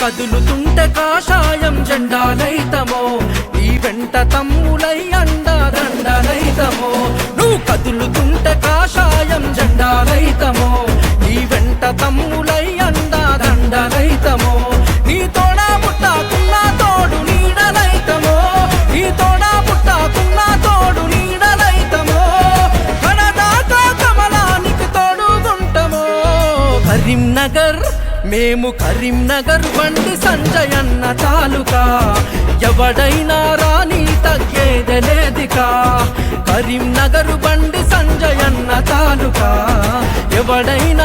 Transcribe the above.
కదులుతుంటే కాషాయం జెండాలైతమో ఈ వెంట తమ్ములై అండదండలైతమో. నువ్వు కదులుతుంటే కాషాయం జెండాలైతమో ఈ వెంట తమ్ములై అండదండలైతమో. నీ తోడా పుట్టాకున్న తోడు నీడలైతమో నీ తోడా పుట్టాకున్న తోడు నీడలైతమో. కడదాకా కమలానికి తోడుగుంటమో. కరీంనగర్ మేము కరీంనగర్ బండి సంజయన్న తాలూకా. ఎవడైనా రాని తగ్గేదలేదికా కరీంనగర్ బండి సంజయన్న తాలూకా. ఎవడైనా